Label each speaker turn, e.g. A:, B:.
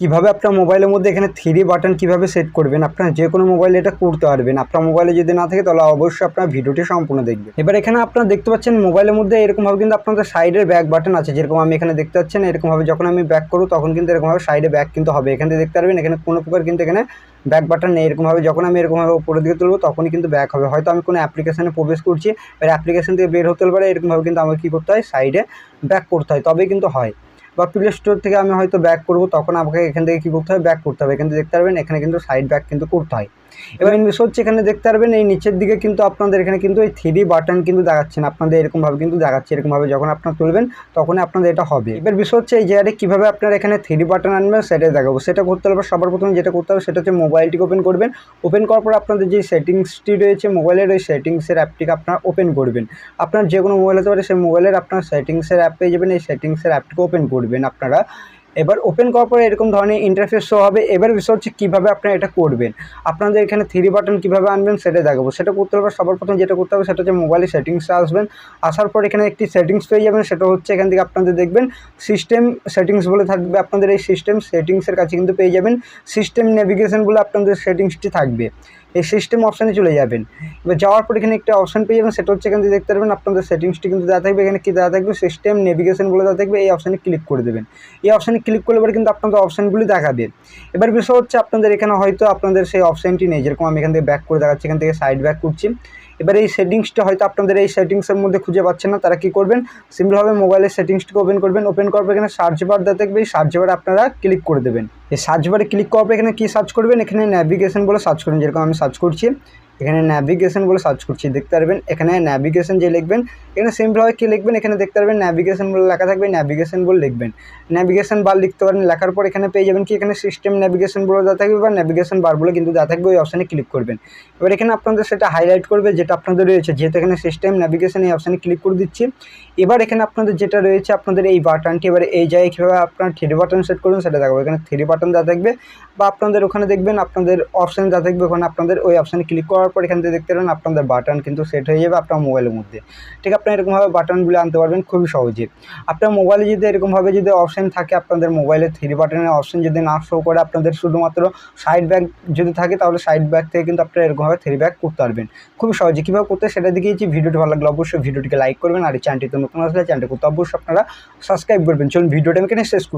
A: কীভাবে আপনার মোবাইলের মধ্যে এখানে থ্রি বাটন কীভাবে সেট করবেন? আপনার যে কোনো মোবাইলে এটা করতে পারবেন। আপনার মোবাইলে যদি না থাকে, তাহলে অবশ্যই আপনার ভিডিওটি সম্পূর্ণ দেখবেন। এবার এখানে আপনারা দেখতে পাচ্ছেন মোবাইলের মধ্যে এরকমভাবে কিন্তু আপনাদের সাইডের ব্যাক বাটন আছে। যেরকম আমি এখানে দেখতে পাচ্ছেন, এরকমভাবে যখন আমি ব্যাক করব, তখন কিন্তু এরকমভাবে সাইডে ব্যাক কিন্তু হবে। এখানে দেখতে পারবেন, এখানে কোনো প্রকার কিন্তু এখানে ব্যাক বাটন নেই। এরকমভাবে যখন আমি এরকমভাবে উপরের দিকে তুলবো, তখনই কিন্তু ব্যাক হবে। হয়তো আমি কোনো অ্যাপ্লিকেশনে প্রবেশ করছি, এবার অ্যাপ্লিকেশন থেকে বের হতে পারে এরকমভাবে কিন্তু আমাকে কী করতে হয়? সাইডে ব্যাক করতে হয়। তবেই কিন্তু হয়। বা প্লে স্টোর থেকে আমি হয়তো ব্যাক করব, তখন আমাকে এখান থেকে কী করতে হবে ব্যাক করতে হবে। এখান থেকে দেখতে পারবেন, এখানে কিন্তু সাইড ব্যাক কিন্তু করতে হয়। এবার মেন হচ্ছে এখানে দেখতে পারবেন, এই নিচের দিকে কিন্তু আপনাদের এখানে কিন্তু এই থ্রি বাটন কিন্তু দেখাচ্ছেন। আপনাদের এরকমভাবে কিন্তু দেখাচ্ছে, এরকমভাবে যখন আপনার তুলবেন তখন আপনাদের এটা হবে। এবার বিষয় হচ্ছে এই জায়গাটা কীভাবে আপনার এখানে থ্রি বাটন আনবেন, সেটাই দেখাবো। সেটা করতে হলে সবার প্রথমে যেটা করতে হবে, সেটা হচ্ছে মোবাইলটিকে ওপেন করবেন। ওপেন করার পর আপনাদের যে সেটিংসটি রয়েছে মোবাইলের ওই সেটিংসের অ্যাপটিকে আপনার ওপেন করবেন। আপনার যে কোনো মোবাইল হতে পারে, সেই মোবাইলের আপনার সেটিংসের অ্যাপ পেয়ে যাবেন। এই সেটিংসের অ্যাপটিকে ওপেন করবেন আপনারা। এবার ওপেন করার পরে এরকম ধরনের ইন্টারফেস শো হবে। এবার বিষয় হচ্ছে কীভাবে আপনারা এটা করবেন। আপনাদের এখানে থ্রি বাটন কীভাবে আনবেন সেটা দেখাবো। সেটা করতে হবে সবার প্রথম যেটা করতে হবে সেটা হচ্ছে মোবাইলের সেটিংসে আসবেন। আসার পর এখানে একটি সেটিংস পেয়ে যাবেন। সেটা হচ্ছে এখান থেকে আপনাদের দেখবেন সিস্টেম সেটিংস বলে থাকবে। আপনাদের এই সিস্টেম সেটিংসের কাছে কিন্তু পেয়ে যাবেন। সিস্টেম নেভিগেশন বলে আপনাদের সেটিংসটি থাকবে। এই সিস্টেম অপশানে চলে যাবেন। এবার যাওয়ার পর এখানে একটা অপশান পেয়ে যাবেন, সেটা হচ্ছে এখান দেখতে পারবেন, আপনাদের সেটিংসটি কিন্তু দেওয়া থাকবে, এখানে কী দেওয়া থাকবে? সিস্টেম নেভিগেশন বলে দেওয়া থাকবে, এই অপশানে ক্লিক করে দেবেন। এই অপশানে ক্লিক করলে পরে কিন্তু আপনাদের অপশানগুলি দেখাবে। এবার বিষয় হচ্ছে, আপনাদের এখানে হয়তো আপনাদের সেই অপশানটি নেই, যেরকম আমি এখান থেকে ব্যাক করে দেখাচ্ছি, এখান থেকে সাইড ব্যাক করছি। এবার এই সেটিংসটা হয়তো আপনাদের এই সেটিংসের মধ্যে খুঁজে পাচ্ছেন না, তারা কি করবেন? সিম্পলভাবে মোবাইলের সেটিংসটিকে ওপেন করবেন ওপেন করবে এখানে সার্চ বার দেওয়া থাকবে, এই সার্চ বারে আপনারা ক্লিক করে দেবেন। এই সার্চ বারে ক্লিক করার পর এখানে কী সার্চ করবেন? এখানে ন্যাভিগেশন বলে সার্চ করবেন যেরকম আমি সার্চ করছি। এখানে ন্যাভিগেশন বলে সার্চ করছি, দেখতে পারবেন? এখানে ন্যাভিগেশন যে লিখবেন এখানে সিম্পলভাবে কী লিখবেন? এখানে দেখতে পারবেন ন্যাভিগেশন বলে লেখা থাকবে ন্যাভিগেশন বলে লিখবেন। ন্যাভিগেশন বার লিখতে পারেন, লেখার পর এখানে পেয়ে যাবেন কি? এখানে সিস্টেম ন্যাভিগেশন বলে দেওয়া থাকবে বা ন্যাভিগেশন বার বলে কিন্তু দেওয়া থাকবে, ওই অপশানে ক্লিক করবেন। এবার এখানে আপনাদের সেটা হাইলাইট করবে, যেটা আপনাদের রয়েছে। যেহেতু এখানে সিস্টেম ন্যাভিগেশন এই অপশানে ক্লিক করে দিচ্ছি, এবার এখানে আপনাদের যেটা রয়েছে, আপনাদের এই বাটনটি এবার এই জায়গায় কীভাবে আপনার থ্রি বাটন সেট করবেন সেটা দেখাবো। এখানে থ্রি বাটন দেওয়া থাকবে, বা আপনাদের ওখানে দেখবেন আপনাদের অপশান দেওয়া থাকবে, ওখানে আপনাদের ওই অপশানে ক্লিক করার পর এখান থেকে দেখতে পারেন আপনাদের বাটন কিন্তু সেট হয়ে যাবে আপনার মোবাইলের মধ্যে। ঠিক আপনার এরকমভাবে বাটনগুলো আনতে পারবেন খুবই সহজে। আপনার মোবাইলে যদি এরকমভাবে যদি অপশান থাকে, আপনাদের মোবাইলে থ্রি বাটনের অপশান যদি না শো করে, আপনাদের শুধুমাত্র সাইড ব্যাক যদি থাকে, তাহলে সাইড ব্যাক থেকে কিন্তু আপনারা এরকমভাবে থ্রি ব্যাক করতে পারবেন। খুবই সহজে। কীভাবে করতে সেটা যে ভিডিওটি ভালো লাগলে অবশ্যই ভিডিওটিকে লাইক করবেন। আর এই চ্যানেলটিতে নতুন আসলে চ্যানেলটি করতে অবশ্যই আপনারা সাবস্ক্রাইব করবেন। চলুন, ভিডিওটা আমি এখানে শেষ